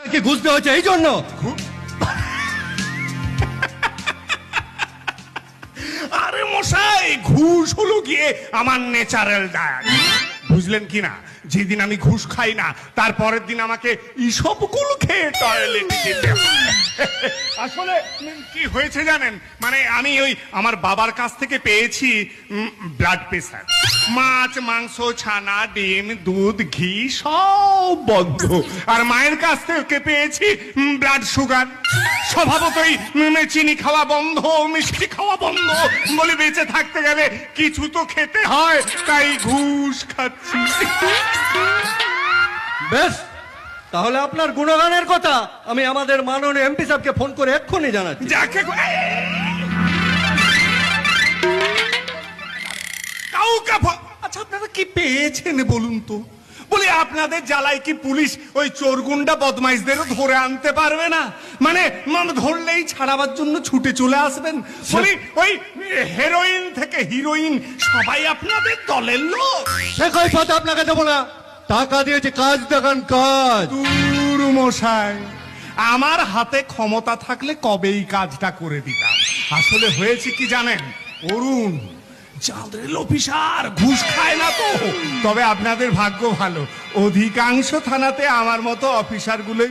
কি ঘুষ হচ্ছে এই জন্য। আরে মশাই, ঘুষ হলো গিয়ে আমার ন্যাচারাল ডায়াট বুঝলেন কি না? যেদিন আমি ঘুষ খাই না তারপরের দিন আমাকে ইসবগুলো খেয়ে টয়লেট যেতে হয়। আসলে কি হয়েছে জানেন? মানে আমি ওই আমার বাবার কাছ থেকে পেয়েছি ব্লাড প্রেশার মাছ, মাংস, ছানা, ডিম, দুধ, ঘি, সব বন্ধ আর মায়ের কাছ থেকে পেয়েছি ব্লাড সুগার স্বভাবতই চিনি খাওয়া বন্ধ, মিষ্টি খাওয়া বন্ধ। বলে, বেঁচে থাকতে গেলে কিছু তো খেতে হয়। তাই ঘুষ খাচ্ছি। বেশ তাহলে আপনার গুণগানের কথা আমি আমাদের মাননীয় এমপি সাহেবকে ফোন করে এক্ষুনি জানাচ্ছি। যাকে কাউকে আচ্ছা আপনারা কি পেয়েছেন বলুন তো? বলি আপনাদের জ্বালায় কি পুলিশ ওই চোরগুন্ডা বদমাইশদেরও ধরে আনতে পারবে না? মানে মানে ধরলেই ছাড়াবার জন্য ছুটে চলে আসবেন। বলি ওই হেরোইন থেকে হিরোইন সবাই আপনাদের দলের লোক। সে কৈফত আপনাকে দেবো না। টাকা দিয়েছে, কাজ দেখান, কাজ। দূর মশাই, আমার হাতে ক্ষমতা থাকলে কবেই কাজটা করে দিতাম? আসলে হয়েছে কি জানেন? অরুণ চাঁদের অফিসার ঘুষ খায় না তো। তবে আপনাদের ভাগ্য ভালো। অধিকাংশ থানাতে আমার মতো অফিসার গুলোই